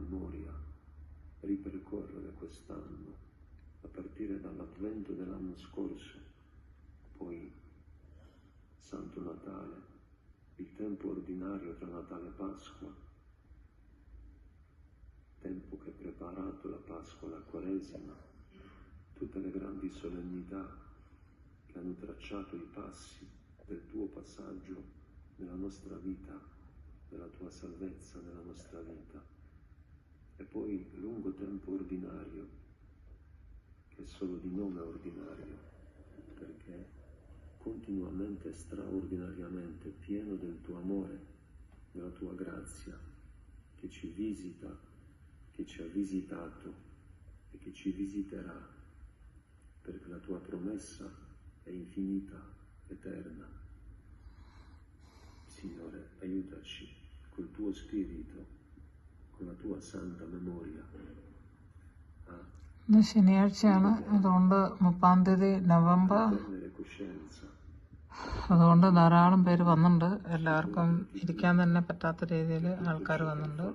memoria ripercorrere quest'anno, a partire dall'avvento dell'anno scorso, poi Santo Natale, il tempo ordinario tra Natale e Pasqua, tempo che ha preparato la Pasqua, la Quaresima, tutte le grandi solennità che hanno tracciato i passi del tuo passaggio nella nostra vita, della tua salvezza nella nostra vita. E poi lungo tempo ordinario, che è solo di nome ordinario, perché continuamente straordinariamente pieno del tuo amore, della tua grazia, che ci visita, che ci ha visitato e che ci visiterà, perché la tua promessa è infinita, eterna. Signore, aiutaci col tuo spirito, con la tua santa memoria. ഇന്ന് ശനിയാഴ്ചയാണ്. അതുകൊണ്ട് മുപ്പാം തീയതി November. അതുകൊണ്ട് ധാരാളം പേര് വന്നിട്ടുണ്ട്. എല്ലാവർക്കും ഇരിക്കാൻ തന്നെ പറ്റാത്ത രീതിയിൽ ആൾക്കാർ വന്നിട്ടുണ്ട്.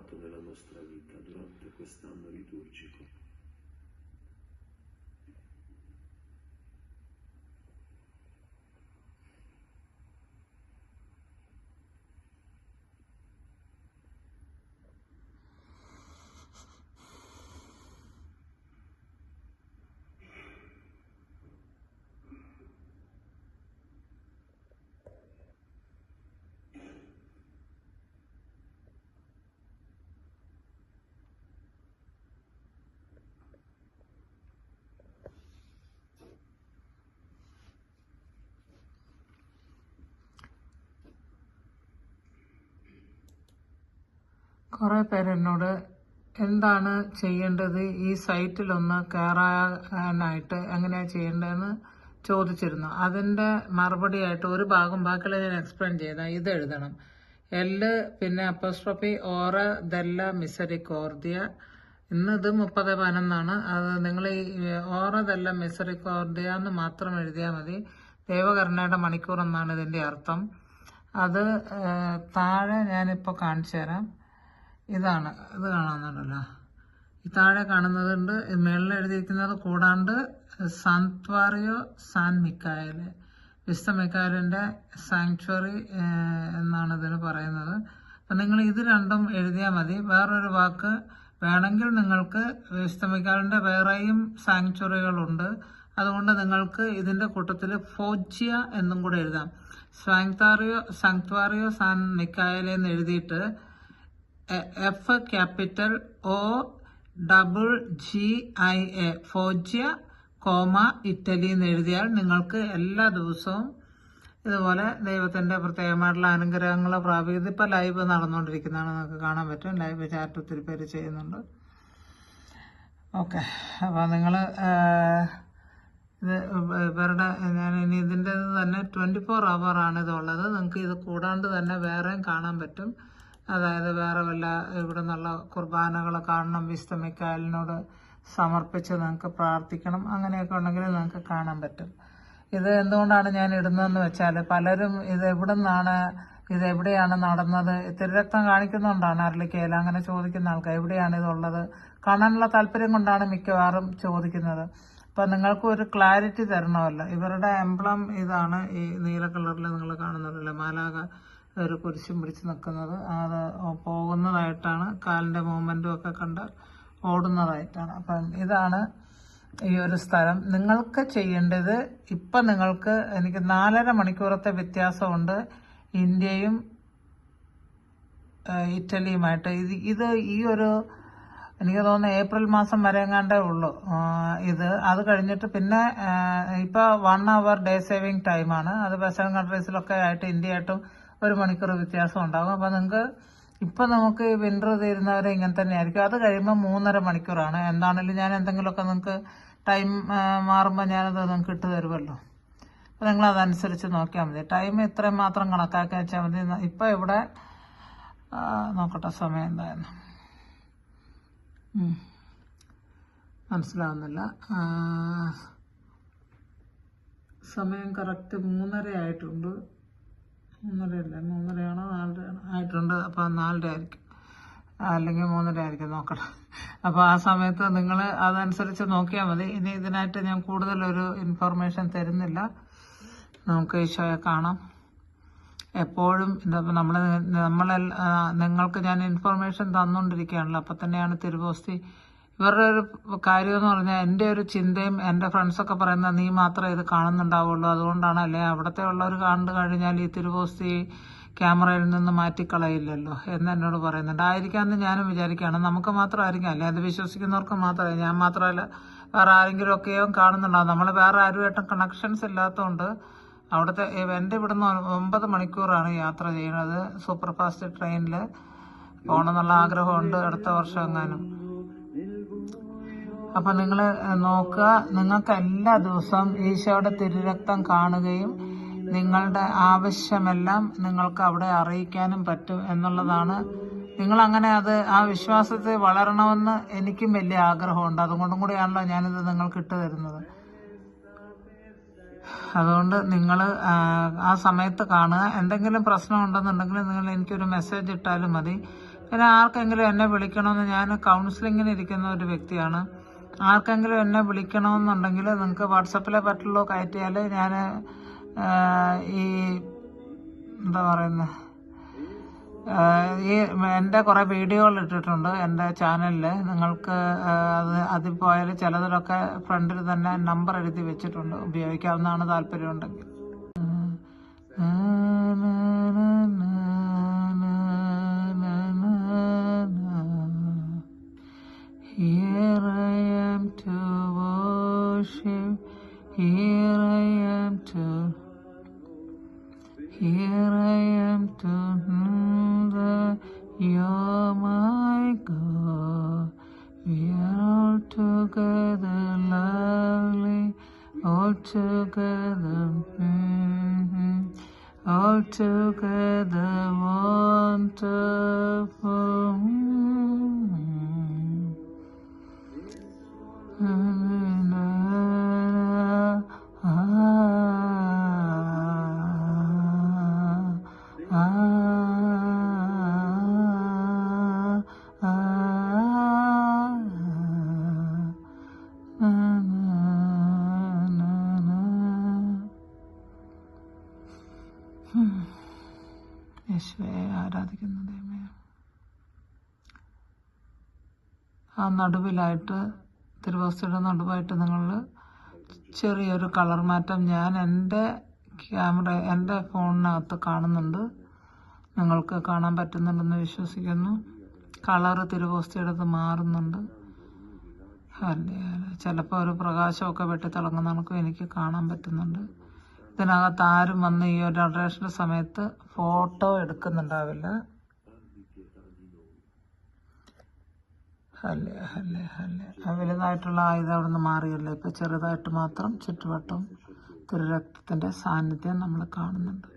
കുറേ പേരെന്നോട് എന്താണ് ചെയ്യേണ്ടത്? ഈ സൈറ്റിലൊന്ന് കയറാനായിട്ട് എങ്ങനെയാണ് ചെയ്യേണ്ടതെന്ന് ചോദിച്ചിരുന്നു. അതിന്റെ മറുപടിയായിട്ട് ഒരു ഭാഗം ബാക്കിയുള്ള ഞാൻ എക്സ്പ്ലെയിൻ ചെയ്താൽ ഇത് എഴുതണം. എല്ല് പിന്നെ അപ്പോസ്ട്രോഫി ഓറ ദെല്ല കോർദിയ. ഇന്ന് ഇത് മുപ്പത് പതിനൊന്നാണ്. അത് നിങ്ങൾ ഈ ഓറ മിസറി കോർദിയ എന്ന് മാത്രം എഴുതിയാൽ മതി. ദൈവകരുണയുടെ മണിക്കൂർ എന്നാണ് ഇതിന്റെ അർത്ഥം. അത് താഴെ ഞാനിപ്പോൾ കാണിച്ചു തരാം ഇതാണ് ഇത് കാണുന്നുണ്ടല്ലോ. ഈ താഴെ കാണുന്നതുണ്ട് മേളിൽ എഴുതിയിരിക്കുന്നത് കൂടാണ്ട് സാന്ത്വാറിയോ സാൻ മിക്കായൽ വിസ്ത മിക്കായലിന്റെ സാങ്ച്വറി എന്നാണ് ഇതിന് പറയുന്നത്. അപ്പം നിങ്ങൾ ഇത് രണ്ടും എഴുതിയാൽ മതി. വേറൊരു വാക്ക് വേണമെങ്കിൽ നിങ്ങൾക്ക് വിസ്ത മിക്കായലിന്റെ വേറെയും സാങ്ച്വറികളുണ്ട്. അതുകൊണ്ട് നിങ്ങൾക്ക് ഇതിന്റെ കൂട്ടത്തിൽ ഫോജിയ എന്നും കൂടെ എഴുതാം. സാങ്താറിയോ സാങ്ക്വാറിയോ സാൻ മിക്കായലെന്ന് എഴുതിയിട്ട് F capital O double G I A Foggia comma Italy എന്ന് എഴുതിയാൽ നിങ്ങൾക്ക് എല്ലാ ദിവസവും ഇതുപോലെ ദൈവത്തിന്റെ പ്രത്യേകമായിട്ടുള്ള അനുഗ്രഹങ്ങൾ പ്രാപിക്കുന്നത് ഇപ്പോൾ ലൈവ് നടന്നുകൊണ്ടിരിക്കുന്നതാണ് നിങ്ങൾക്ക് കാണാൻ പറ്റും. ലൈവ് ചാറ്റ് ഒത്തിരി പേര് ചെയ്യുന്നുണ്ട്. ഓക്കെ അപ്പോൾ നിങ്ങൾ ഇത് ഇവരുടെ ഞാൻ ഇനി ഇതിന്റെ തന്നെ ട്വന്റി ഫോർ ആണ് ഇതുള്ളത്. നിങ്ങൾക്ക് ഇത് കൂടാണ്ട് തന്നെ വേറെയും കാണാൻ പറ്റും. അതായത് വേറെ വല്ല ഇവിടെ നിന്നുള്ള കുർബാനകൾ കാണണം വിശ്രമിക്കാലിനോട് സമർപ്പിച്ച് നിങ്ങൾക്ക് പ്രാർത്ഥിക്കണം അങ്ങനെയൊക്കെ ഉണ്ടെങ്കിൽ നിങ്ങൾക്ക് കാണാൻ പറ്റും. ഇത് എന്തുകൊണ്ടാണ് ഞാൻ ഇടുന്നതെന്ന് വെച്ചാൽ പലരും ഇത് എവിടെ നിന്നാണ് ഇത് എവിടെയാണ് നടന്നത് തിരുരക്തം കാണിക്കുന്നുണ്ടാണ് അരളിക്കയിൽ അങ്ങനെ ചോദിക്കുന്ന ആൾക്കാർ എവിടെയാണ് ഇതുള്ളത് കാണാനുള്ള താല്പര്യം കൊണ്ടാണ് മിക്കവാറും ചോദിക്കുന്നത്. അപ്പം നിങ്ങൾക്ക് ഒരു ക്ലാരിറ്റി തരണമല്ലോ. ഇവരുടെ എംബ്ലം ഇതാണ് ഈ നീല കളറിൽ നിങ്ങൾ കാണുന്നതല്ലേ മാലാക ഒരു കുരിശും പിടിച്ച് നിൽക്കുന്നത്. അത് പോകുന്നതായിട്ടാണ് കാലിന്റെ മൂവ്മെന്റും ഒക്കെ കണ്ട് ഓടുന്നതായിട്ടാണ്. അപ്പം ഇതാണ് ഈ ഒരു സ്ഥലം. നിങ്ങൾക്ക് ചെയ്യേണ്ടത് ഇപ്പം നിങ്ങൾക്ക് എനിക്ക് നാലര മണിക്കൂറത്തെ വ്യത്യാസമുണ്ട് ഇന്ത്യയും ഇറ്റലിയുമായിട്ട്. ഇത് ഇത് ഈ ഒരു എനിക്ക് തോന്നുന്നു ഏപ്രിൽ മാസം വരെ എങ്ങാണ്ടേ ഉള്ളൂ ഇത്. അത് കഴിഞ്ഞിട്ട് പിന്നെ ഇപ്പോൾ വൺ അവർ ഡേ സേവിങ് ടൈമാണ് അത് വെസ്റ്റേൺ കൺട്രീസിലൊക്കെ ആയിട്ട് ഇന്ത്യയായിട്ടും ഒരു മണിക്കൂർ വ്യത്യാസം ഉണ്ടാകും. അപ്പോൾ നിങ്ങൾക്ക് ഇപ്പം നമുക്ക് വിന്റർ തീരുന്നവരെ ഇങ്ങനെ തന്നെ ആയിരിക്കും അത് കഴിയുമ്പോൾ മൂന്നര മണിക്കൂറാണ്. എന്താണെങ്കിലും ഞാൻ എന്തെങ്കിലുമൊക്കെ നിങ്ങൾക്ക് ടൈം മാറുമ്പോൾ ഞാനത് നിങ്ങൾക്ക് ഇട്ട് തരുമല്ലോ അപ്പോൾ നിങ്ങൾ അതനുസരിച്ച് നോക്കിയാൽ മതി. ടൈം ഇത്രയും മാത്രം കണക്കാക്കി വെച്ചാൽ മതി. ഇപ്പം ഇവിടെ നോക്കട്ടെ സമയം എന്തായിരുന്നു. മനസ്സിലാവുന്നില്ല. സമയം കറക്റ്റ് മൂന്നര ആയിട്ടുണ്ട്. മൂന്നര അല്ല മൂന്നരയാണോ? നാലരയാണോ? ആയിട്ടുണ്ട്. അപ്പോൾ നാലര ആയിരിക്കും അല്ലെങ്കിൽ മൂന്നര ആയിരിക്കും നോക്കണം. അപ്പോൾ ആ സമയത്ത് നിങ്ങൾ അതനുസരിച്ച് നോക്കിയാൽ മതി. ഇനി ഇതിനായിട്ട് ഞാൻ കൂടുതലൊരു ഇൻഫർമേഷൻ തരുന്നില്ല. നമുക്ക് ഈശോയെ കാണാം. എപ്പോഴും നമ്മൾ നമ്മളെ നിങ്ങൾക്ക് ഞാൻ ഇൻഫർമേഷൻ തന്നുകൊണ്ടിരിക്കുകയാണല്ലോ അപ്പം തന്നെയാണ് തിരുവോസ്തി ഇവരുടെ ഒരു കാര്യം എന്ന് പറഞ്ഞാൽ എന്റെ ഒരു ചിന്തയും എന്റെ ഫ്രണ്ട്സൊക്കെ പറയുന്നത് നീ മാത്രമേ ഇത് കാണുന്നുണ്ടാവുള്ളൂ. അതുകൊണ്ടാണ് അല്ലേ അവിടുത്തെ ഉള്ളവർ കണ്ടു കഴിഞ്ഞാൽ ഈ തിരുവോസ്തി ക്യാമറയിൽ നിന്ന് മാറ്റിക്കളയില്ലല്ലോ എന്ന് എന്നോട് പറയുന്നുണ്ട്. ആയിരിക്കാമെന്ന് ഞാനും വിചാരിക്കുകയാണ്. നമുക്ക് മാത്രമായിരിക്കാം. അല്ലേ? അത് വിശ്വസിക്കുന്നവർക്ക് മാത്രമേ. ഞാൻ മാത്രമല്ല വേറെ ആരെങ്കിലും ഒക്കെയും കാണുന്നുണ്ടാവും. നമ്മൾ വേറെ ആരുമായിട്ടും കണക്ഷൻസ് ഇല്ലാത്തതുകൊണ്ട് അവിടുത്തെ എന്റെ ഇവിടുന്ന് ഒമ്പത് മണിക്കൂറാണ് യാത്ര ചെയ്യുന്നത്. സൂപ്പർ ഫാസ്റ്റ് ട്രെയിനിൽ പോകണമെന്നുള്ള ആഗ്രഹമുണ്ട് അടുത്ത വർഷം എങ്ങാനും. അപ്പൊ നിങ്ങൾ നോക്കുക. നിങ്ങൾക്ക് എല്ലാ ദിവസവും ഈശോയുടെ തിരുരക്തം കാണുകയും നിങ്ങളുടെ ആവശ്യമെല്ലാം നിങ്ങൾക്ക് അവിടെ അറിയിക്കാനും പറ്റും എന്നുള്ളതാണ്. നിങ്ങൾ അങ്ങനെ അത് ആ വിശ്വാസത്തെ വളരണമെന്ന് എനിക്കും വലിയ ആഗ്രഹമുണ്ട്. അതുകൊണ്ടും കൂടിയാണല്ലോ ഞാനിത് നിങ്ങൾക്ക് ഇട്ട് തരുന്നത്. അതുകൊണ്ട് നിങ്ങൾ ആ സമയത്ത് കാണുക. എന്തെങ്കിലും പ്രശ്നം ഉണ്ടെന്നുണ്ടെങ്കിൽ നിങ്ങൾ എനിക്കൊരു മെസ്സേജ് ഇട്ടാലും മതി. പിന്നെ ആർക്കെങ്കിലും എന്നെ വിളിക്കണമെന്ന് ഞാൻ കൗൺസിലിങ്ങിന് ഇരിക്കുന്ന ഒരു വ്യക്തിയാണ്. ആർക്കെങ്കിലും എന്നെ വിളിക്കണമെന്നുണ്ടെങ്കിൽ നിങ്ങൾക്ക് വാട്സപ്പിലെ പറ്റുള്ളൂ കയറ്റിയാൽ ഞാൻ ഈ എന്താ പറയുന്നത് ഈ എന്റെ കുറേ വീഡിയോകൾ ഇട്ടിട്ടുണ്ട് എന്റെ ചാനലിൽ നിങ്ങൾക്ക് അത് അതിൽ പോയാൽ ചിലതിലൊക്കെ ഫ്രണ്ടിൽ തന്നെ നമ്പർ എഴുതി വെച്ചിട്ടുണ്ട്. ഉപയോഗിക്കാവുന്നതാണ് താല്പര്യമുണ്ടെങ്കിൽ. നടുവിലായിട്ട് തിരുവോസ്തിയുടെ നടുവായിട്ട് നിങ്ങൾ ചെറിയൊരു കളർ മാറ്റം ഞാൻ എന്റെ ക്യാമറ എന്റെ ഫോണിനകത്ത് കാണുന്നുണ്ട്. നിങ്ങൾക്ക് കാണാൻ പറ്റുന്നുണ്ടെന്ന് വിശ്വസിക്കുന്നു. കളറ് തിരുവോസ്തിയുടെ മാറുന്നുണ്ട്. അല്ലേ? ചിലപ്പോൾ ഒരു പ്രകാശമൊക്കെ വെട്ടിത്തിളങ്ങുന്ന കണക്കും എനിക്ക് കാണാൻ പറ്റുന്നുണ്ട്. ഇതിനകത്ത് ആരും വന്ന് ഈ ഒരു അഡ്രേഷന്റെ സമയത്ത് ഫോട്ടോ എടുക്കുന്നുണ്ടാവില്ല. അല്ലേ അല്ലേ അല്ലേ. ആ വലുതായിട്ടുള്ള ആയുധം അവിടെ നിന്ന് മാറിയല്ലോ? ഇപ്പൊ ചെറുതായിട്ട് മാത്രം ചുറ്റുവട്ടം തിരുരക്തത്തിന്റെ സാന്നിധ്യം നമ്മൾ കാണുന്നുണ്ട്.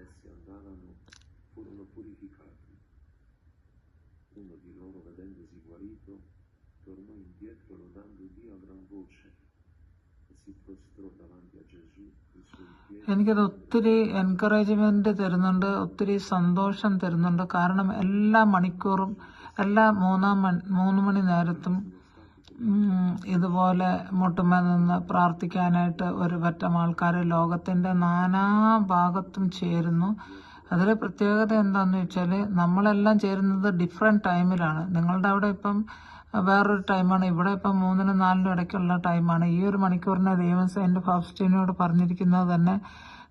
എനിക്കത് ഒത്തിരി എൻകറേജ്മെന്റ് തരുന്നുണ്ട് ഒത്തിരി സന്തോഷം തരുന്നുണ്ട്. കാരണം എല്ലാ മണിക്കൂറും എല്ലാ മൂന്നാം മണി മൂന്ന് മണി നേരത്തും ഇതുപോലെ മുട്ടുമ്മ നിന്ന് പ്രാർത്ഥിക്കാനായിട്ട് ഒരു പറ്റം ആൾക്കാർ ലോകത്തിന്റെ നാനാ ഭാഗത്തും ചേരുന്നു. അതിലെ പ്രത്യേകത എന്താണെന്ന് വെച്ചാൽ നമ്മളെല്ലാം ചേരുന്നത് ഡിഫറെന്റ് ടൈമിലാണ് നിങ്ങളുടെ അവിടെ ഇപ്പം വേറൊരു ടൈമാണ് ഇവിടെ ഇപ്പം മൂന്നിനും നാലിനും ഇടയ്ക്കുള്ള ടൈമാണ് ഈ ഒരു മണിക്കൂറിനെ ദൈവം സെന്റ് ഫാസ്റ്റിനോട് പറഞ്ഞിരിക്കുന്നത് തന്നെ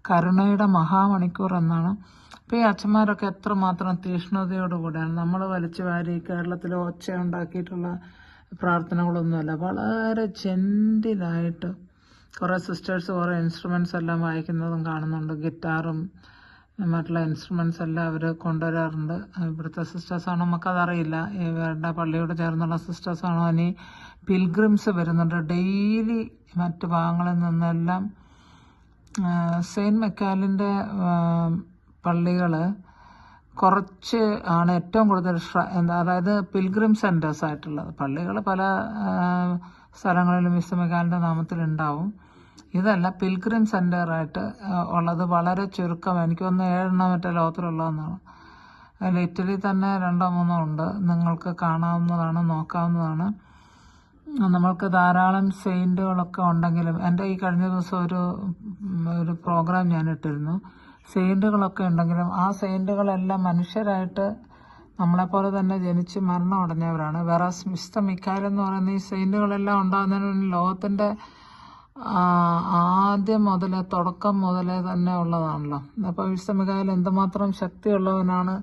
കരുണയുടെ മഹാമണിക്കൂർ എന്നാണ്. ഇപ്പം ഈ അച്ഛന്മാരൊക്കെ എത്രമാത്രം തീഷ്ണതയോടുകൂടെയാണ് നമ്മൾ വലിച്ചു വാരി കേരളത്തിൽ ഒച്ച ഉണ്ടാക്കിയിട്ടുള്ള പ്രാർത്ഥനകളൊന്നുമല്ല. വളരെ ജെന്റിലായിട്ട് കുറേ സിസ്റ്റേഴ്സ് കുറേ ഇൻസ്ട്രുമെന്റ്സ് എല്ലാം വായിക്കുന്നതും കാണുന്നുണ്ട്. ഗിറ്റാറും മറ്റുള്ള ഇൻസ്ട്രുമെന്റ്സ് എല്ലാം അവർ കൊണ്ടുവരാറുണ്ട്. ഇവിടുത്തെ സിസ്റ്റേഴ്സ് ആണോ നമുക്കതറിയില്ല ഇവരുടെ പള്ളിയോട് ചേർന്നുള്ള സിസ്റ്റേഴ്സ് ആണോ ഇനി പിൽഗ്രിംസ് വരുന്നുണ്ട്. ഡെയിലി മറ്റു ഭാഗങ്ങളിൽ നിന്നെല്ലാം സെയിന്റ് മെക്കാലിന്റെ പള്ളികൾ കുറച്ച് ആണ് ഏറ്റവും കൂടുതൽ എന്താ അതായത് പിൽഗ്രിം സെന്റേഴ്സ് ആയിട്ടുള്ളത്. പള്ളികൾ പല സ്ഥലങ്ങളിലും നാമത്തിൽ നാമത്തിലുണ്ടാവും ഇതല്ല പിൽഗ്രിം സെന്ററായിട്ട് ഉള്ളത് വളരെ ചുരുക്കം. എനിക്ക് തോന്നുന്നു ഏഴെണ്ണം മറ്റേ ലോകത്തിലുള്ളതെന്നാണ്. അതിൽ ഇറ്റലി തന്നെ രണ്ടോ മൂന്നോ ഉണ്ട്. നിങ്ങൾക്ക് കാണാവുന്നതാണ് നോക്കാവുന്നതാണ്. നമ്മൾക്ക് ധാരാളം സെയിന്റുകളൊക്കെ ഉണ്ടെങ്കിലും എന്റെ ഈ കഴിഞ്ഞ ദിവസം ഒരു ഒരു പ്രോഗ്രാം ഞാൻ ഇട്ടിരുന്നു. സെയിന്റുകളൊക്കെ ഉണ്ടെങ്കിലും ആ സെയിന്റുകളെല്ലാം മനുഷ്യരായിട്ട് നമ്മളെപ്പോലെ തന്നെ ജനിച്ച് മരണം അടഞ്ഞവരാണ്. വേറെ മിസ്റ്റർ മിക്കാൽ എന്ന് പറയുന്ന ഈ സെയിന്റുകളെല്ലാം ഉണ്ടാകുന്നതിന് ലോകത്തിന്റെ ആദ്യം മുതലേ തുടക്കം മുതലേ തന്നെ ഉള്ളതാണല്ലോ. അപ്പോൾ വിശുദ്ധ മികായൽ എന്തുമാത്രം ശക്തിയുള്ളവനാണ്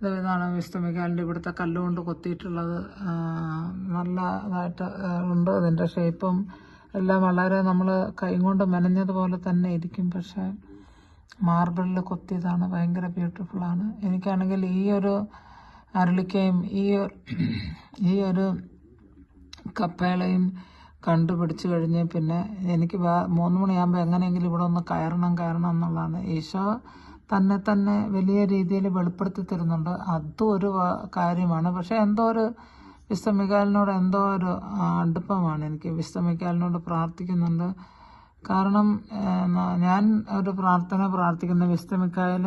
ഇതാണ് വിശുദ്ധ മികായലിന്റെ ഇവിടുത്തെ കല്ലുകൊണ്ട് കൊത്തിയിട്ടുള്ളത്. ആ, നല്ല ഇതായിട്ട് ആ, ഉണ്ട് അതിന്റെ ഷേപ്പും എല്ലാം വളരെ നമ്മൾ കൈകൊണ്ട് മെനഞ്ഞതുപോലെ തന്നെ ഇരിക്കും. പക്ഷേ മാർബിളിൽ കൊത്തിയതാണ് ഭയങ്കര ബ്യൂട്ടിഫുള്ളാണ് എനിക്കാണെങ്കിൽ ഈ ഒരു അരളിക്കയും ഈ ഈ ഒരു കപ്പേളയും കണ്ടുപിടിച്ചു കഴിഞ്ഞ് പിന്നെ എനിക്ക് മൂന്ന് മണിയാകുമ്പോൾ എങ്ങനെയെങ്കിലും ഇവിടെ ഒന്ന് കയറണം കയറണം എന്നുള്ളതാണ്. ഈശോ തന്നെ തന്നെ വലിയ രീതിയിൽ വെളിപ്പെടുത്തി തരുന്നുണ്ട്. അതും ഒരു കാര്യമാണ്. പക്ഷെ എന്തോ ഒരു വിശ്രമിക്കാലിനോട് എന്തോ ഒരു അടുപ്പമാണ് എനിക്ക് വിശ്രമിക്കാലിനോട് പ്രാർത്ഥിക്കുന്നുണ്ട്. കാരണം ഞാൻ ഒരു പ്രാർത്ഥന പ്രാർത്ഥിക്കുന്ന വിസ്തമിക്കായൽ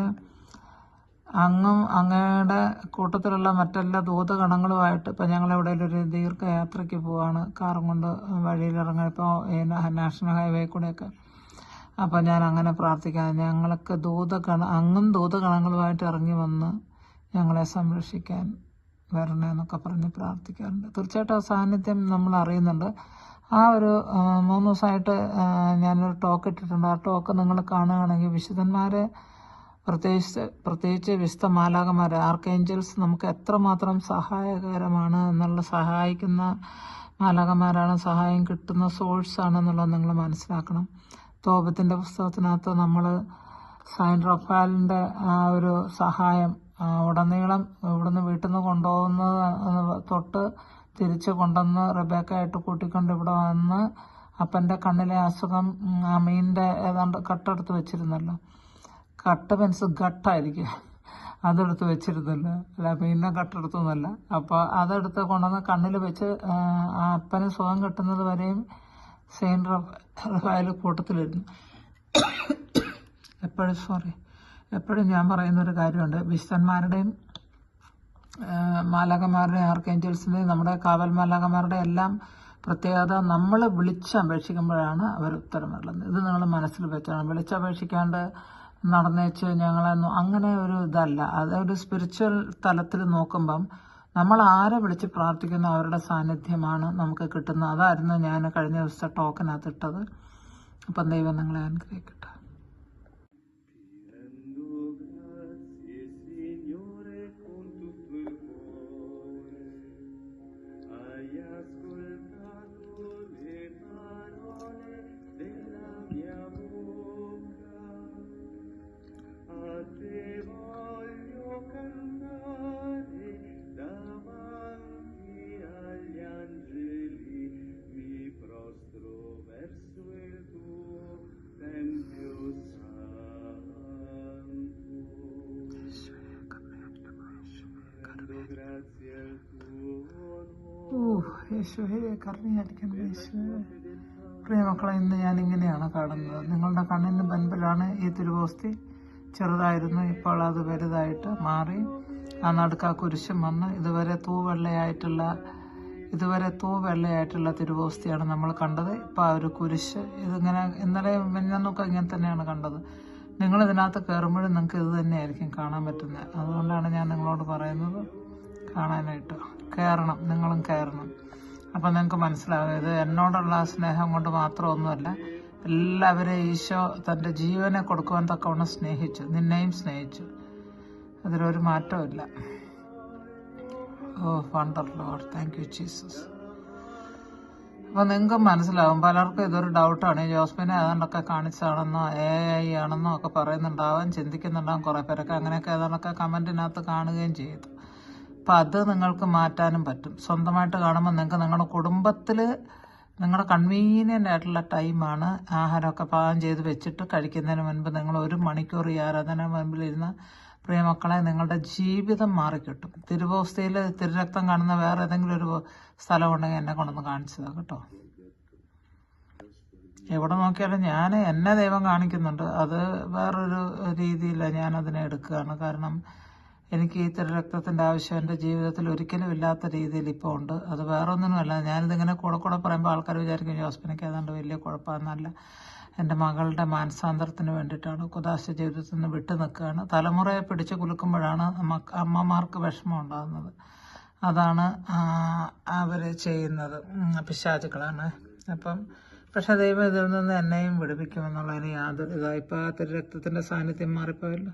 അങ്ങും അങ്ങയുടെ കൂട്ടത്തിലുള്ള മറ്റെല്ലാ ദൂതഗണങ്ങളുമായിട്ട് ഇപ്പം ഞങ്ങൾ എവിടെയെങ്കിലും ഒരു ദീർഘയാത്രയ്ക്ക് പോവാണ്. കാറും കൊണ്ട് വഴിയിലിറങ്ങാൻ ഇപ്പോൾ നാഷണൽ ഹൈവേ കൂടെയൊക്കെ അപ്പോൾ ഞാൻ അങ്ങനെ പ്രാർത്ഥിക്കാൻ ഞങ്ങൾക്ക് ദൂതഗണ അങ്ങും ദൂതഗണങ്ങളുമായിട്ട് ഇറങ്ങി വന്ന് ഞങ്ങളെ സംരക്ഷിക്കാൻ വരണേ എന്നൊക്കെ പറഞ്ഞ് പ്രാർത്ഥിക്കാറുണ്ട്. തീർച്ചയായിട്ടും ആ സാന്നിധ്യം നമ്മൾ അറിയുന്നുണ്ട്. ആ ഒരു മൂന്ന് ദിവസമായിട്ട് ഞാനൊരു ടോക്ക് ഇട്ടിട്ടുണ്ട്. ആ ടോക്ക് നിങ്ങൾ കാണുകയാണെങ്കിൽ വിശുദ്ധന്മാരെ പ്രത്യേകിച്ച് പ്രത്യേകിച്ച് വിശുദ്ധ മാലാകന്മാർ ആർക്കേഞ്ചൽസ് നമുക്ക് എത്രമാത്രം സഹായകരമാണ് എന്നുള്ള സഹായിക്കുന്ന മാലാകന്മാരാണ് സഹായം കിട്ടുന്ന സോഴ്സ് ആണെന്നുള്ളത് നിങ്ങൾ മനസ്സിലാക്കണം. തോപത്തിന്റെ പുസ്തകത്തിനകത്ത് നമ്മൾ സൈൻ റഫാലിന്റെ ആ ഒരു സഹായം ഉടനീളം ഇവിടുന്ന് വീട്ടിൽ നിന്ന് കൊണ്ടുപോകുന്നത് തൊട്ട് തിരിച്ച് കൊണ്ടുവന്ന് റബേക്കായിട്ട് കൂട്ടിക്കൊണ്ട് ഇവിടെ വന്ന് അപ്പന്റെ കണ്ണിലെ അസുഖം അമീന്റെ ഏതാണ്ട് കട്ടെടുത്ത് വെച്ചിരുന്നല്ലോ. കട്ട് മീൻസ് ഗട്ടായിരിക്കും. അതെടുത്ത് വെച്ചിരുന്നില്ല. അല്ല മീനിനെ കട്ടെടുത്തൊന്നുമല്ല അപ്പോൾ അതെടുത്ത് കൊണ്ടുവന്ന് കണ്ണിൽ വെച്ച് അപ്പന് സുഖം കിട്ടുന്നത് വരെയും സെയിൻ റഫായൽ കൂട്ടത്തിലിരുന്നു. എപ്പോഴും സോറി എപ്പോഴും ഞാൻ പറയുന്നൊരു കാര്യമുണ്ട്. വിശുദ്ധന്മാരുടെയും മാലാകന്മാരുടെയും ആർക്കേഞ്ചൽസിന്റെയും നമ്മുടെ കാവൽ മാലാകന്മാരുടെ എല്ലാം പ്രത്യേകത നമ്മൾ വിളിച്ചപേക്ഷിക്കുമ്പോഴാണ് അവർ ഉത്തരം വരുന്നത് ഇത് നിങ്ങൾ മനസ്സിൽ വെച്ചാണ്. വിളിച്ചപേക്ഷിക്കാണ്ട് നടന്നേച്ച് ഞങ്ങളെ അങ്ങനെ ഒരു ഇതല്ല. അതൊരു സ്പിരിച്വൽ തലത്തിൽ നോക്കുമ്പം നമ്മൾ ആരെ വിളിച്ച് പ്രാർത്ഥിക്കുന്ന അവരുടെ സാന്നിധ്യമാണ് നമുക്ക് കിട്ടുന്നത്. അതായിരുന്നു ഞാൻ കഴിഞ്ഞ ദിവസത്തെ ടോക്കനകത്തിട്ടത് അപ്പം ദൈവം നിങ്ങളെ അനുഗ്രഹിക്കട്ടെ. യേശുവേ കരുണയായിരിക്കണം യേശുവേ. പ്രിയ മക്കളെ ഇന്ന് ഞാൻ ഇങ്ങനെയാണ് കാണുന്നത് നിങ്ങളുടെ കണ്ണിന് മുൻപിലാണ് ഈ തിരുവോസ്തി ചെറുതായിരുന്നു ഇപ്പോൾ അത് വലുതായിട്ട് മാറി. ആ നടുക്ക കുരിശും വന്ന് ഇതുവരെ തൂവെള്ളയായിട്ടുള്ള ഇതുവരെ തൂവെള്ളയായിട്ടുള്ള തിരുവോസ്തിയാണ് നമ്മൾ കണ്ടത്. ഇപ്പോൾ ആ ഒരു കുരിശ് ഇതിങ്ങനെ ഇന്നലെ മിന്നൊക്കെ ഇങ്ങനെ തന്നെയാണ് കണ്ടത്. നിങ്ങൾ ഇതിനകത്ത് കയറുമ്പോഴും നിങ്ങൾക്ക് ഇത് തന്നെയായിരിക്കും കാണാൻ പറ്റുന്നത്. അതുകൊണ്ടാണ് ഞാൻ നിങ്ങളോട് പറയുന്നത് കാണാനായിട്ട്. കയറണം നിങ്ങളും കയറണം. അപ്പം നിങ്ങൾക്ക് മനസ്സിലാകും. ഇത് എന്നോടുള്ള സ്നേഹം കൊണ്ട് മാത്രമൊന്നുമല്ല എല്ലാവരെയും ഈശോ തന്റെ ജീവനെ കൊടുക്കുവാൻ തക്കവണ്ണം സ്നേഹിച്ചു നിന്നെയും സ്നേഹിച്ചു. അതിലൊരു മാറ്റമില്ല ഓ wonder Lord thank you Jesus അപ്പം നിങ്ങൾക്ക് മനസ്സിലാവും പലർക്കും ഇതൊരു ഡൗട്ടാണ് ഈ ജോസ്മിനെ ഏതാണ്ടൊക്കെ കാണിച്ചാണെന്നോ എ ഐ ആണെന്നോ ഒക്കെ പറയുന്നുണ്ടാവാൻ ചിന്തിക്കുന്നുണ്ടാവും കുറേ പേരൊക്കെ. അങ്ങനെയൊക്കെ ഏതാണ്ടൊക്കെ കമന്റിനകത്ത് കാണുകയും ചെയ്തു അപ്പം അത് നിങ്ങൾക്ക് മാറ്റാനും പറ്റും. സ്വന്തമായിട്ട് കാണുമ്പോൾ നിങ്ങൾക്ക് നിങ്ങളുടെ കുടുംബത്തിൽ നിങ്ങളുടെ കൺവീനിയന്റ് ആയിട്ടുള്ള ടൈമാണ് ആഹാരമൊക്കെ പാകം ചെയ്ത് വെച്ചിട്ട് കഴിക്കുന്നതിന് മുൻപ് നിങ്ങൾ ഒരു മണിക്കൂർ ഈ ആരാധന മുൻപിലിരുന്ന് പ്രിയമക്കളെ നിങ്ങളുടെ ജീവിതം മാറിക്കിട്ടും. തിരുവോസ്തയിൽ തിരുരക്തം കാണുന്ന വേറെ ഏതെങ്കിലും ഒരു സ്ഥലം ഉണ്ടെങ്കിൽ എന്നെ കൊണ്ടൊന്ന് കാണിച്ചതാ കേട്ടോ. എവിടെ നോക്കിയാലും ഞാൻ എന്നെ ദൈവം കാണിക്കുന്നുണ്ട്. അത് വേറൊരു രീതിയിലാണ് ഞാൻ അതിനെ എടുക്കുകയാണ്. കാരണം എനിക്ക് ഈ തരം രക്തത്തിന്റെ ആവശ്യം എന്റെ ജീവിതത്തിൽ ഒരിക്കലും ഇല്ലാത്ത രീതിയിൽ ഇപ്പോൾ ഉണ്ട്. അത് വേറൊന്നിനുമല്ല. ഞാനിതിങ്ങനെ കൂടെ കൂടെ പറയുമ്പോൾ ആൾക്കാർ വിചാരിക്കും ജോസ്പിനൊക്കെ ഏതാണ്ട് വലിയ കുഴപ്പമെന്നല്ല എന്റെ മകളുടെ മാനസാന്തരത്തിന് വേണ്ടിയിട്ടാണ് കുദാശ ജീവിതത്തിൽ നിന്ന് വിട്ടു നിൽക്കുകയാണ്. തലമുറയെ പിടിച്ചു കുലുക്കുമ്പോഴാണ് അമ്മമാർക്ക് വിഷമം ഉണ്ടാകുന്നത്. അതാണ് അവർ ചെയ്യുന്നത്. പിശാചുക്കളാണ്. അപ്പം പക്ഷെ ദൈവം ഇതിൽ നിന്ന് എന്നെയും വിടുവിക്കുമെന്നുള്ളതിന് യാതൊരു ഇതാ ഇപ്പം ആ തിരുരക്തത്തിന്റെ സാന്നിധ്യം മാറിപ്പോയല്ലോ.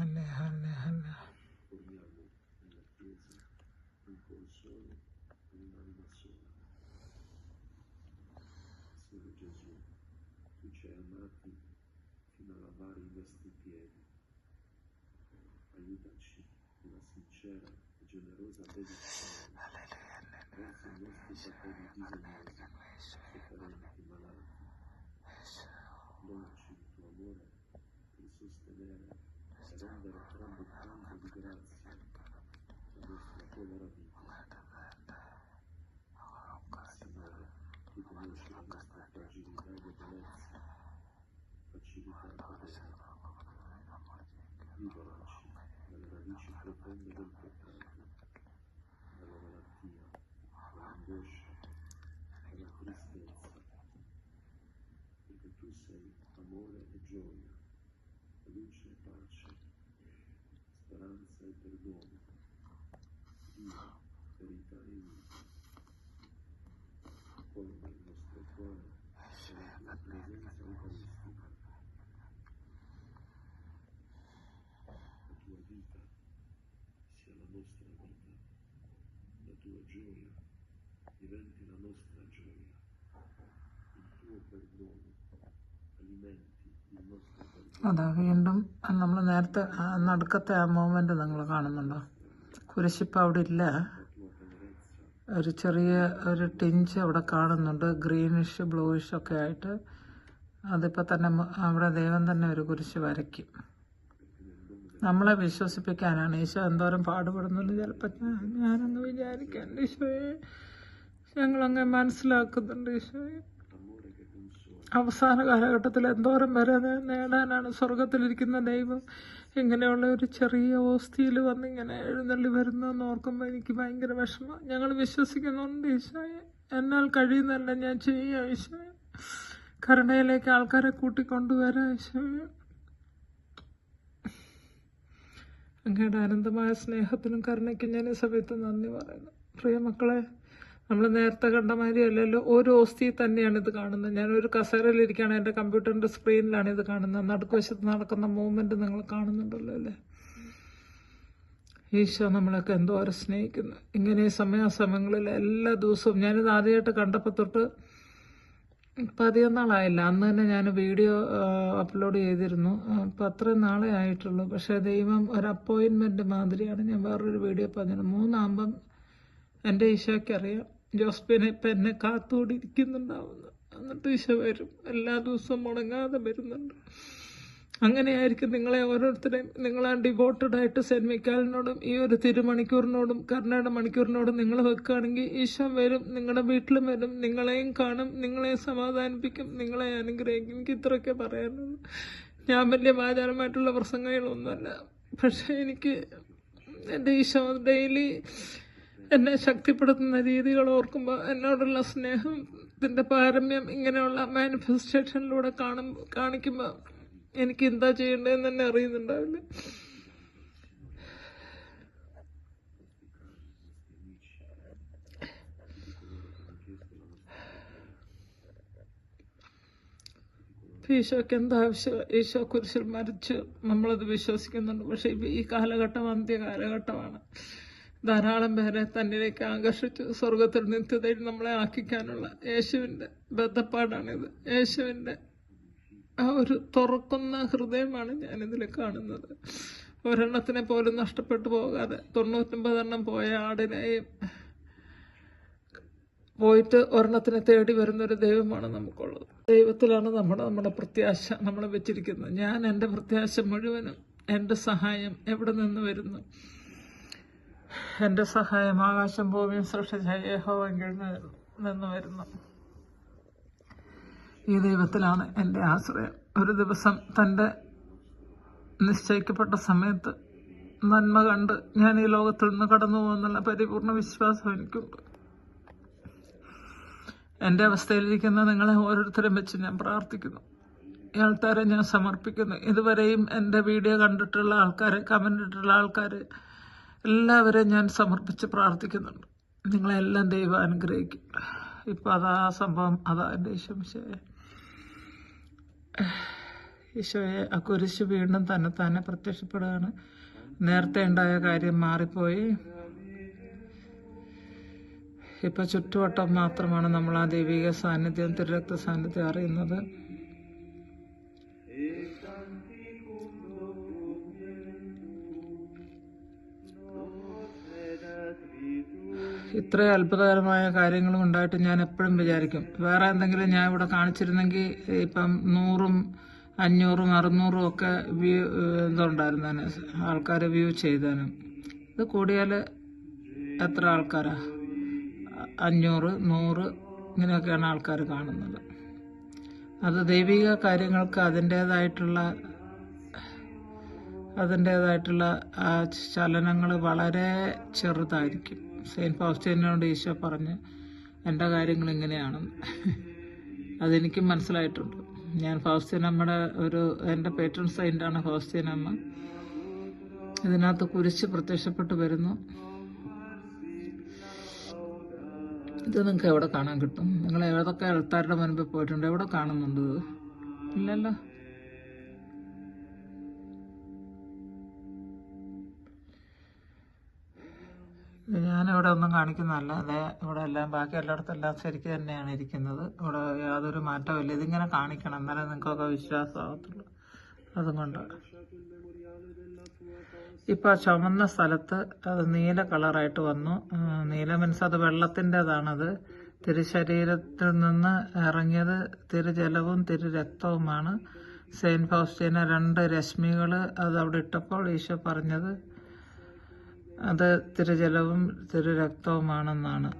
Liberaci dalle radici profonde del peccato, dalla malattia, dall'angoscia, dalla tristezza, perché tu sei amore e gioia, luce e pace, speranza e perdono, Dio, അതാ വീണ്ടും നമ്മൾ നേരത്തെ നടുക്കത്തെ ആ മൂവ്മെന്റ് നിങ്ങൾ കാണുന്നുണ്ടോ? കുരിശിപ്പം അവിടെ ഇല്ല. ഒരു ചെറിയ ഒരു ടിഞ്ച് അവിടെ കാണുന്നുണ്ട്. ഗ്രീനിഷ് ബ്ലൂയിഷ് ഒക്കെ ആയിട്ട്. അതിപ്പോൾ തന്നെ അവിടെ ദൈവം തന്നെ ഒരു കുരിശ് വരയ്ക്കും. നമ്മളെ വിശ്വസിപ്പിക്കാനാണ്. ഈശോ എന്തോരം പാടുപെടുന്നുണ്ട് ചിലപ്പോൾ ഞാൻ ഞാനൊന്ന് വിചാരിക്കാൻ ഈശോയെ. ഞങ്ങളങ്ങ് മനസ്സിലാക്കുന്നുണ്ട് ഈശോയെ. അവസാന കാലഘട്ടത്തിൽ എന്തോരം വരെ നേടാനാണ് സ്വർഗത്തിലിരിക്കുന്ന ദൈവം. ഇങ്ങനെയുള്ള ഒരു ചെറിയ ഓസ്തിയിൽ വന്ന് ഇങ്ങനെ എഴുന്നള്ളി വരുന്നതെന്ന് ഓർക്കുമ്പോൾ എനിക്ക് ഭയങ്കര വിഷമം. ഞങ്ങൾ വിശ്വസിക്കുന്നുണ്ട് ഈശോയെ. എന്നാൽ കഴിയുന്നല്ല ഞാൻ ചെയ്യാം ഈശോയെ. കരുണയിലേക്ക് ആൾക്കാരെ കൂട്ടിക്കൊണ്ടുവരാം ഈശോയെ. അങ്ങയുടെ അനന്തമായ സ്നേഹത്തിനും കരുണയ്ക്കും ഞാൻ ഈ സമയത്ത് നന്ദി പറയുന്നു. പ്രിയ മക്കളെ നമ്മൾ നേരത്തെ കണ്ട മാതിരി അല്ലല്ലോ ഒരു ഓസ്തി തന്നെയാണ് ഇത് കാണുന്നത്. ഞാൻ ഒരു കസേരയിലിരിക്കുകയാണ്. എന്റെ കമ്പ്യൂട്ടറിന്റെ സ്ക്രീനിലാണ് ഇത് കാണുന്നത്. നടുക്കുവശത്ത് നടക്കുന്ന മൂവ്മെന്റ് നിങ്ങൾ കാണുന്നുണ്ടല്ലോ അല്ലേ? ഈശോ നമ്മളൊക്കെ എന്തോരം സ്നേഹിക്കുന്നു. ഇങ്ങനെ സമയാസമയങ്ങളിൽ എല്ലാ ദിവസവും ഞാനിത് ആദ്യമായിട്ട് കണ്ടപ്പോൾ തൊട്ട് അധികം നാളായില്ല അന്ന് തന്നെ ഞാൻ വീഡിയോ അപ്ലോഡ് ചെയ്തിരുന്നു. അപ്പം അത്രയും നാളെ ആയിട്ടുള്ളൂ. പക്ഷേ ദൈവം ഒരു അപ്പോയിൻമെന്റ് മാതിരിയാണ് ഞാൻ വേറൊരു വീഡിയോ പറഞ്ഞത്. മൂന്നാകുമ്പം എന്റെ ഈശോയ്ക്ക് ജോസ്പിനെ ഇപ്പം എന്നെ കാത്തുകൊണ്ടിരിക്കുന്നുണ്ടാവുന്നു എന്നിട്ട് ഈശോ വരും. എല്ലാ ദിവസവും മുടങ്ങാതെ വരുന്നുണ്ട്. അങ്ങനെയായിരിക്കും നിങ്ങളെ ഓരോരുത്തരെയും നിങ്ങളെ ഡിവോട്ടഡ് ആയിട്ട് സെന്റ് മിക്കാലിനോടും ഈ ഒരു തിരുമണിക്കൂറിനോടും കർണയുടെ മണിക്കൂറിനോടും നിങ്ങൾ വെക്കുകയാണെങ്കിൽ ഈശോ വരും നിങ്ങളുടെ വീട്ടിലും വരും നിങ്ങളെയും കാണും നിങ്ങളെ സമാധാനിപ്പിക്കും നിങ്ങളെ അനുഗ്രഹിക്കും. എനിക്ക് ഇത്രയൊക്കെ പറയാനുള്ളൂ. ഞാൻ വലിയ ആചാരമായിട്ടുള്ള പ്രസംഗങ്ങളൊന്നുമല്ല. പക്ഷേ എനിക്ക് എന്റെ ഈശോ ഡെയിലി എന്നെ ശക്തിപ്പെടുത്തുന്ന രീതികൾ ഓർക്കുമ്പോൾ എന്നോടുള്ള സ്നേഹത്തിന്റെ പാരമ്യം ഇങ്ങനെയുള്ള മാനിഫെസ്റ്റേഷനിലൂടെ കാണും കാണിക്കുമ്പോൾ എനിക്ക് എന്താ ചെയ്യേണ്ടതെന്ന് തന്നെ അറിയുന്നുണ്ടാവില്ല. ഈശോക്ക് എന്താ ആവശ്യം? ഈശോ കുരിശിൽ മരിച്ച്. നമ്മളത് വിശ്വസിക്കുന്നുണ്ട്. പക്ഷെ ഈ കാലഘട്ടം അന്ത്യ കാലഘട്ടമാണ് ധാരാളം പേരെ തന്നിലേക്ക് ആകർഷിച്ച്. സ്വർഗത്തിൽ നിത്യതയിൽ നമ്മളെ ആക്കിക്കാനുള്ള യേശുവിന്റെ ബന്ധപ്പാടാണിത്. യേശുവിന്റെ ആ ഒരു തുറക്കുന്ന ഹൃദയമാണ് ഞാനിതിൽ കാണുന്നത്. ഒരെണ്ണത്തിനെ പോലും നഷ്ടപ്പെട്ടു പോകാതെ തൊണ്ണൂറ്റൊമ്പതെണ്ണം പോയ ആടിനെയും പോയിട്ട് ഒരെണ്ണത്തിനെ തേടി വരുന്ന ഒരു ദൈവമാണ് നമുക്കുള്ളത്. ദൈവത്തിലാണ് നമ്മുടെ നമ്മുടെ പ്രത്യാശ നമ്മളെ വെച്ചിരിക്കുന്നത്. ഞാൻ എന്റെ പ്രത്യാശ മുഴുവനും എന്റെ സഹായം എവിടെ നിന്ന് വരുന്നു? എന്റെ സഹായം ആകാശം ഭൂമിയും സൃഷ്ടിച്ച യഹോവെങ്കിൽ നിന്ന് വരുന്നു. ഈ ദൈവത്തിലാണ് എന്റെ ആശ്രയം. ഒരു ദിവസം തന്റെ നിശ്ചയിക്കപ്പെട്ട സമയത്ത് നന്മ കണ്ട് ഞാൻ ഈ ലോകത്തിൽ നിന്ന് കടന്നു പോകുന്നുള്ള പരിപൂർണ വിശ്വാസം എനിക്കുണ്ട്. എന്റെ അവസ്ഥയിലിരിക്കുന്ന നിങ്ങളെ ഓരോരുത്തരും വെച്ച് ഞാൻ പ്രാർത്ഥിക്കുന്നു. ഈ ആൾക്കാരെ ഞാൻ സമർപ്പിക്കുന്നു. ഇതുവരെയും എന്റെ വീഡിയോ കണ്ടിട്ടുള്ള ആൾക്കാരെ കമന്റ് ആൾക്കാർ എല്ലാവരെയും ഞാൻ സമർപ്പിച്ച് പ്രാർത്ഥിക്കുന്നുണ്ട്. നിങ്ങളെല്ലാം ദൈവം അനുഗ്രഹിക്കും. ഇപ്പം അതാ സംഭവം. അതാ എന്റെ ഈശോയെ ഈശോയെ ആ കുരിശ് വീണ്ടും തന്നെ തന്നെ പ്രത്യക്ഷപ്പെടുകയാണ്. നേരത്തെ ഉണ്ടായ കാര്യം മാറിപ്പോയി. ഇപ്പം ചുറ്റുവട്ടം മാത്രമാണ് നമ്മൾ ആ ദൈവിക സാന്നിധ്യം തിരുരക്ത സാന്നിധ്യം അറിയുന്നത്. ഇത്രയും അത്ഭുതകരമായ കാര്യങ്ങളും ഉണ്ടായിട്ട് ഞാൻ എപ്പോഴും വിചാരിക്കും. വേറെ എന്തെങ്കിലും ഞാൻ ഇവിടെ കാണിച്ചിരുന്നെങ്കിൽ ഇപ്പം നൂറും അഞ്ഞൂറും അറുന്നൂറും ഒക്കെ വ്യൂ ഇതുണ്ടായിരുന്നേനെ ആൾക്കാർ വ്യൂ ചെയ്തേനും. ഇത് കൂടിയാൽ എത്ര ആൾക്കാരാ? അഞ്ഞൂറ് നൂറ് ഇങ്ങനെയൊക്കെയാണ് ആൾക്കാർ കാണുന്നത്. അത് ദൈവിക കാര്യങ്ങൾക്ക് അതിന്റേതായിട്ടുള്ള അതിന്റേതായിട്ടുള്ള ചലനങ്ങൾ വളരെ ചെറുതായിരിക്കും. സെയിന്റ് ഫാസ്റ്റിനോട് ഈശോ പറഞ്ഞ് എന്റെ കാര്യങ്ങൾ ഇങ്ങനെയാണ്. അതെനിക്കും മനസ്സിലായിട്ടുണ്ട്. ഞാൻ ഫാസ്റ്റിനമ്മയുടെ ഒരു എന്റെ പേട്രൺ സൈന്റാണ് ഫാസ്റ്റിനമ്മ ഇതിനകത്ത് കുരിശ് പ്രത്യക്ഷപ്പെട്ട് വരുന്നു. ഇത് നിങ്ങൾക്ക് എവിടെ കാണാൻ കിട്ടും? നിങ്ങൾ ഏതൊക്കെ ആൾക്കാരുടെ മുൻപിൽ പോയിട്ടുണ്ട്? എവിടെ കാണുന്നുണ്ട് ഇല്ലല്ലോ. ഞാനിവിടെ ഒന്നും കാണിക്കുന്നതല്ല. അതെ ഇവിടെ എല്ലാം ബാക്കി എല്ലായിടത്തും എല്ലാം ശരിക്ക് തന്നെയാണ് ഇരിക്കുന്നത്. ഇവിടെ യാതൊരു മാറ്റമില്ല ഇതിങ്ങനെ കാണിക്കണം. എന്നാലേ നിങ്ങൾക്കൊക്കെ വിശ്വാസമാകത്തുള്ളൂ. അതുകൊണ്ട്. ഇപ്പൊ ആ ചുമന്ന സ്ഥലത്ത് അത് നീല കളറായിട്ട് വന്നു. നീല മീൻസ് അത് വെള്ളത്തിന്റെതാണത്. തിരുശരീരത്തിൽ നിന്ന് ഇറങ്ങിയത് തിരുജലവും തിരുരക്തവുമാണ്. സെയിന്റ് ഫൗസ്റ്റീന രണ്ട് രശ്മികൾ അത് അവിടെ ഇട്ടപ്പോൾ ഈശോ പറഞ്ഞത് അത് ഇത്തിരി ജലവും ഇത്തിരി രക്തവുമാണെന്നാണ്.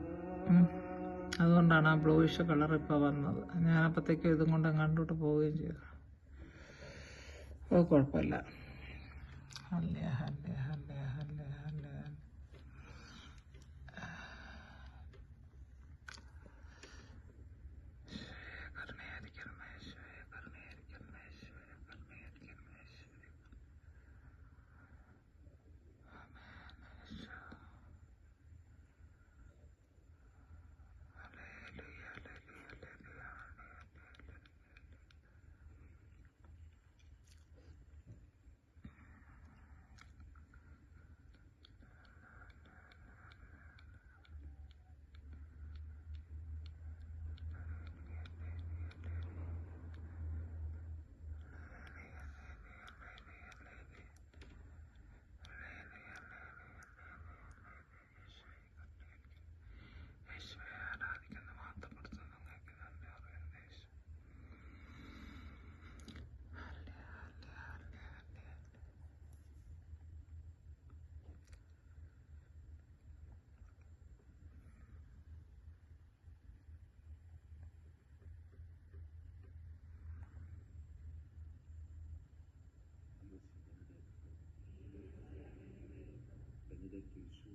അതുകൊണ്ടാണ് ആ ബ്ലൂയിഷ് കളർ ഇപ്പോൾ വന്നത്. ഞാനപ്പോഴത്തേക്കും ഇതും കൊണ്ട് കണ്ടോട്ട് പോവുകയും ചെയ്തു. അത് കുഴപ്പമില്ല. അല്ലേ ഹല്ലേ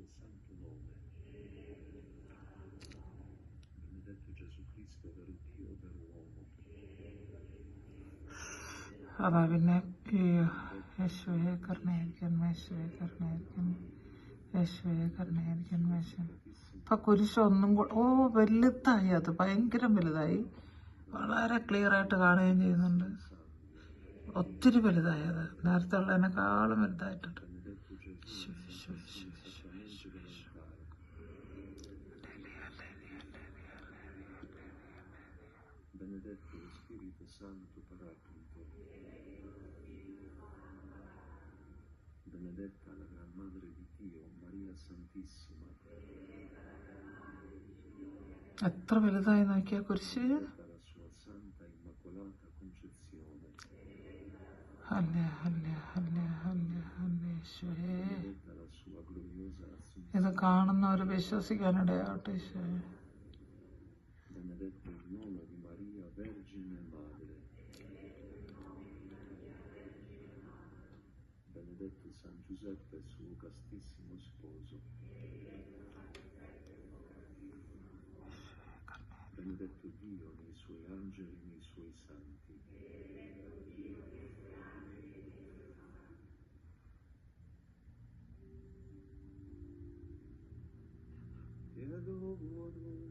santo nome. Benedetto Gesù Cristo, vero Dio, vero uomo. അതാ പിന്നെ ഈ യേശുവെ കരുണയായിരിക്കണം യേശുവെ. കരുണയായിരിക്കണം യേശുവെ കുരിശ് ഒന്നും കൂടെ ഓ വലുതായി. അത് ഭയങ്കര വലുതായി. വളരെ ക്ലിയർ ആയിട്ട് കാണുകയും ചെയ്യുന്നുണ്ട്. ഒത്തിരി വലുതായി അത്. നേരത്തെ ഉള്ളതിനേക്കാളും വലുതായിട്ടുണ്ട്. ശിവ ശിവ യേശു, Santo Paraclito. Benedetta la Gran Madre di Dio, Maria Santissima. എത്ര വലുതായി നോക്കിയ കുരിശ് ഇത് sua Santa Immacolata suoi angeli, nei suoi santi. Ti adoro ogni momento,